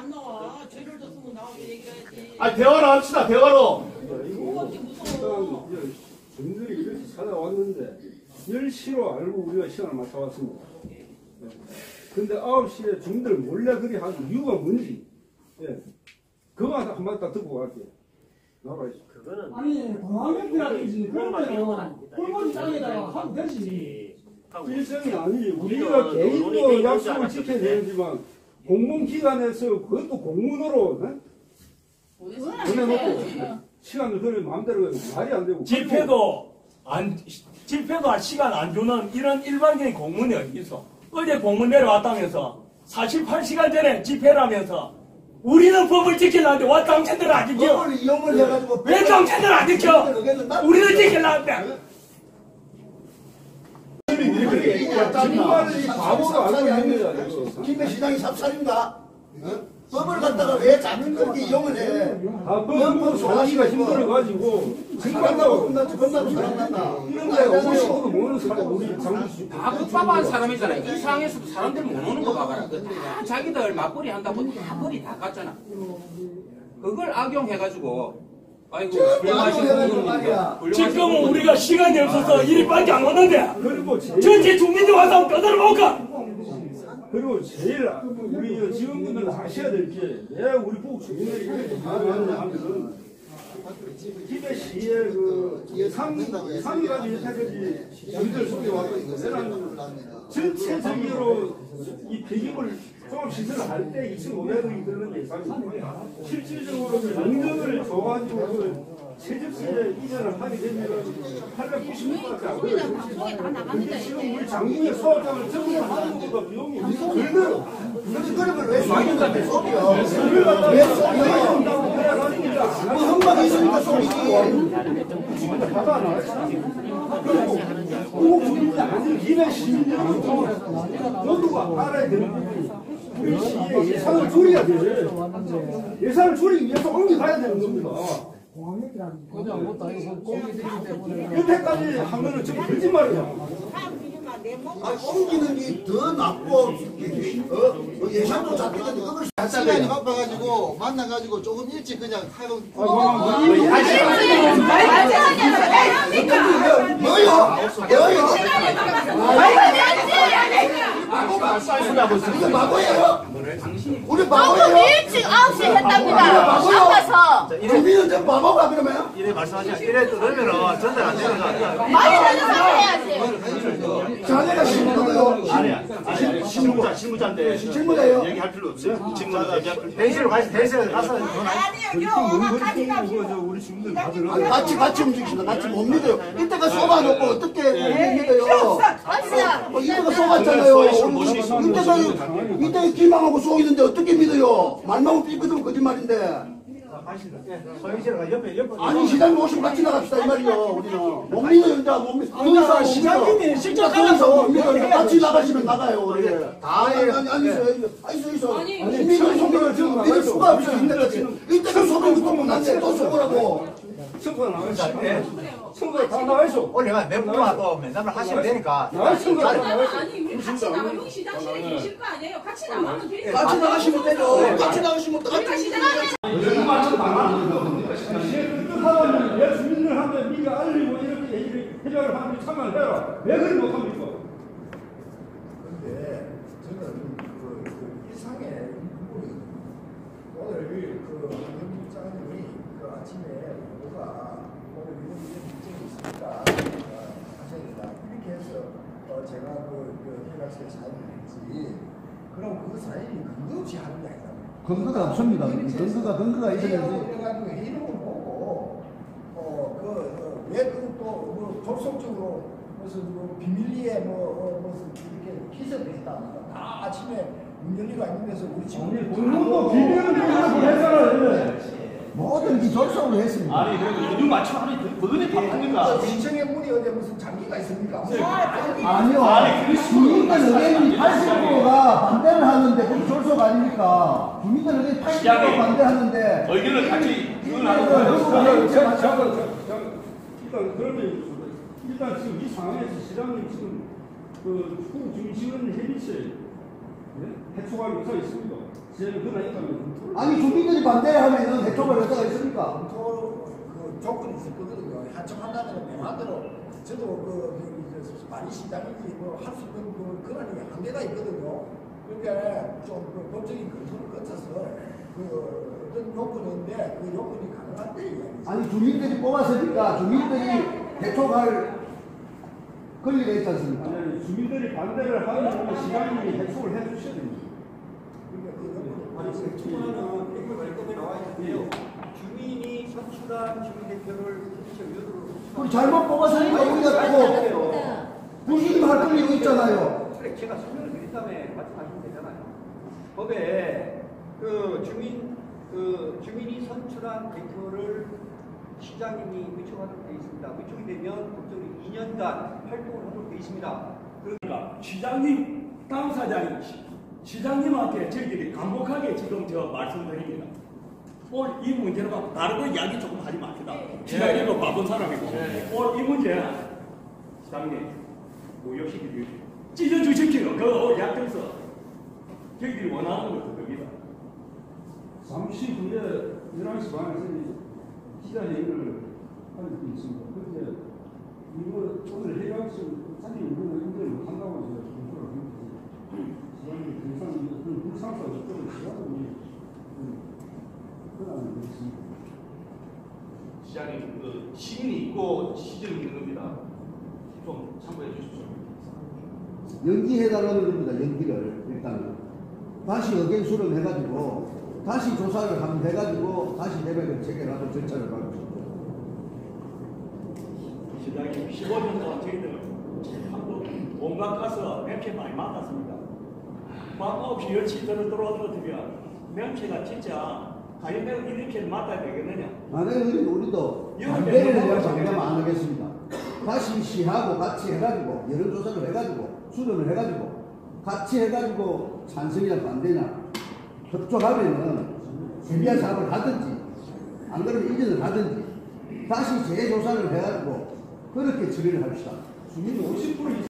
안 나와. 죄를 졌으면 나오게 얘기해야지. 아 대화로 합시다 대화로. 무서워. 정들이 이렇게 찾아왔는데 10시로 알고 우리가 시간을 맞춰왔습니다. 예. 근데 9시에 정들 몰래 그리 한 이유가 뭔지 예. 그거만 한마디 딱 듣고 갈게요. 나와라 있어. 아니 공항역이라든지 그런 데는 홀머리 땅에다가 하면 되지 일정이 아니지. 우리가 개인도 약속을 지켜야 되지만 공공기관에서 그것도 공문으로 네? 보내놓고 시간을 그래 마음대로 말이 안 되고 집회도 안 집회도 시간 안 주는 이런 일반적인 공문이 어디 있어? 어제 공문 내려왔다면서 48시간 전에 집회라면서 우리는 법을 지키려는데 와 당신들은 안 지켜? 법을 이용을 해가지고 왜 당신들은 안 지켜? 우리는 지키려는데 정말이 바보가 알고 있는 거야. 김해 시장이 삽살인가? 어? 법을 갖다가 왜 자꾸 그렇게 이용을 해? 아, 그건 소화기가 힘들어가지고 나고 끝났지 끝나고 사람 났나? 이런데 오고 싶어도 모르는 사람 우리 장수 다 급밥한 사람이잖아. 이 상황에서도 사람들 못 오는 거 봐봐라. 그다 자기들 맞벌이 한다고 다 벌이 다 깠잖아. 그걸 악용해가지고, 아이고. 말이야. 지금은 우리가 시간이 없어서 일밖에 안 제일 전체 국민들 와서 한번 떠들어볼까? 그리고 제일 우리 지원분들 아셔야 될 게왜 우리 북 주민들이 이렇게 반응하느냐 하면은 기대 시에 그 예상까지 여태까지 저희들 속에 와서 전체적으로 이 폐기물 종합 시설을 할때 2,500원이 드는 예상입니다. 실질적으로 그 용적을 줘가지고 그 채집시에 이전을 하게 되면 890원밖에 안 걸려요. 지금 우리 장군의 수업장을 전부 다 하는 것보다 비용이 들더라고요. 그래서 그런 걸왜 속이는데 속여? 왜 속여? 뭐 흠막이 있으니까 속이지. 한국 주민들 아닌 기내 시민들은 모두가 알아야 되는 부분이 우리 시에 예산을 줄여야 돼. 예산을 줄이기 위해서 옮겨가야 되는 겁니다. 여태까지 한 거는 지금 거짓말이야. 아, 옮기는 게 더 낫고, 어, 어, 예산도 잡히는데 그걸 시간이 바빠가지고 만나가지고 조금 일찍 그냥 하고. 뭐요? 뭐요? 이거 바보예요? 우리 조금 바보예요? 일찍 9시에 했답니다. 아파서. 국민은 좀 바보가 그러면? 이래 말씀하시면 이래 그러면은 전달 안 되는 거 아니야? 많이 되는 사람 해야지. 자네가 신고요. 아니야. 아니 실무자 실무자인데 실무자예요? 얘기할 필요 없어요. 직무자 얘기할 필요. 대신으로 가서 대신에 가서 우리 주민들 다들 같이 같이 움직인다. 같이 못 믿어요. 이때가 쏘아놓고 어떻게 못 믿어요? 맞습니다. 어, 이때가 쏘았잖아요. 이때가 이때 기망하고 쏘이는데 어떻게 믿어요? 말만 삐끗하면 거짓말인데. 서희씨가 옆에 옆에 아니 시장 오시고 같이 나갑시다 이 말이요. 우리는 못 믿어요. 이제 못 믿어. 거기서 시장님이 직접 가서. 같이 나가시면 나가요. 우리. 다 아니 아니 아니 있어 아니 있어 있어. 믿을 속을 지금 믿을 수가 없어요. 이때까지 이때가 속은 것도 못났는데 또 속으라고. 청구가 나와 있어. 청구가 다 나와 있어. 올해가 몇 분만 또 맨날 하시면 되니까. 나와 있어. 청구가 다 나와 있어. 아니 같이 나가면 시장실에 계실 거 아니에요? 같이 나가면 되니까. 같이 나가시면 되죠. 같이 나가시면 또 같이 내 주민들한테 네가 알리고 이렇게 얘기를 해결을 하는 참여를 해라. 왜 그리 못합니까? 근데 저는 그, 그 일상의 부분이 오늘 그 한영국 장관님이 그 아침에 뭐가 오늘 이런 이런 문제가 있으니까 어, 하셔야 된다 이렇게 해서 어, 제가 그, 그 해가지고 사인을 했지 그럼 그 사인이 근거 없이 하는 게 아니라 근거가 없습니다. 근거가 근거가 있어야지. 그래가지고 이름을 보고 어그왜그또뭐 졸속적으로 무슨 뭐 비밀리에 뭐 어, 무슨 이렇게 기사를 했다 다 아침에 문 열리고 있는데서 우리 지금 비밀을 그렇게 해서는 뭐든지 졸속으로 했습니다. 아니 그래도 이름 맞춰 하면 그거는 바쁘니까. 문이 어디 무슨 장기가 있습니까? 아니요. 주민들 의견이 80%가 반대를 하는데 그게 졸속 아닙니까? 주민들 의견이 80%가 반대하는데 의견을 같이 자, 자, 자, 일단 그러면 일단 지금 이 상황에서 시장님 지금 그 후중심은 해비치 해촉할 의사 있습니까? 제가 그나 있다면 아니 주민들이 반대하면은 해촉을 의사가 있습니까? 조건이 있을 거거든요. 한청한다면 내 마음대로 저도 그 저기 저 많이 시장인지 뭐할 수 있는 그 권한이 한계가 있거든요. 그러니까 좀그 법적인 검토를 거쳐서 그 어떤 요건인데 그 요건이 가능한 때. 아니 주민들이 뽑았으니까 주민들이 해촉할 권리가 있지 않습니까? 아니, 아니 주민들이 반대를 하면 시장님이 해촉을 해주셔야 됩니다. 그러니까 그 요건을 아니 그 이거 말끔히 나와 있는데요. 선출한 주민대표를 우리 잘못 뽑았으니까 우리가 또 불기임할 권리가 있잖아요. 그래 제가 설명을 드린 다음에 말씀하시면 되잖아요. 법에 그 주민 그 주민이 선출한 대표를 시장님이 위촉하도록 되어 있습니다. 위촉이 되면 법적으로 2년간 활동을 하도록 되어 있습니다. 그러니까 시장님, 당사장님, 시- 시장님한테 저희들이 간곡하게 지금 저 말씀드립니다. 오늘 이 문제를 갖고 다른 거 이야기 조금 하지 맙시다. 시장님도 바쁜 사람이고. 오늘 이 문제. 시장님 무역시키기 찢어주시키는 그 약정서. 저희들이 원하는 것도 겁니다. 잠시 후에 11시 반에 기자회의를 하는 게 있습니다. 그런데 이거 오늘 해가지고 사실 이거는 인정을 못한다고 제가 공부를 했는데 이거 불상사 어쩌고 제가 우 리 그건 되겠습니다. 시장님 그 시민이 있고 시정이 있는 겁니다. 좀 참고해 주십시오. 연기해달라는 겁니다. 연기를 일단은 다시 의견 수렴해가지고 다시 조사를 한번 해가지고 다시 대백을 체결하고 절차를 밟으십시오. 시장님 15년 동안 저희들 한국 온갖 가서 맹체 많이 9시 10시 들어 들어오는 것 같으면 맹체가 진짜 가연대가 이렇게 맡아야 되겠느냐? 만약에 우리 우리도 반대를 내가 장담 안 하겠습니다. 다시 시하고 같이 해가지고 여론조사를 해가지고 수렴을 해가지고 같이 해가지고 찬성이나 반대나 협조하면은 세비한 사업을 하든지 안 그러면 이전을 하든지 다시 재조사를 해가지고 그렇게 처리를 합시다. 주민이 50% 이상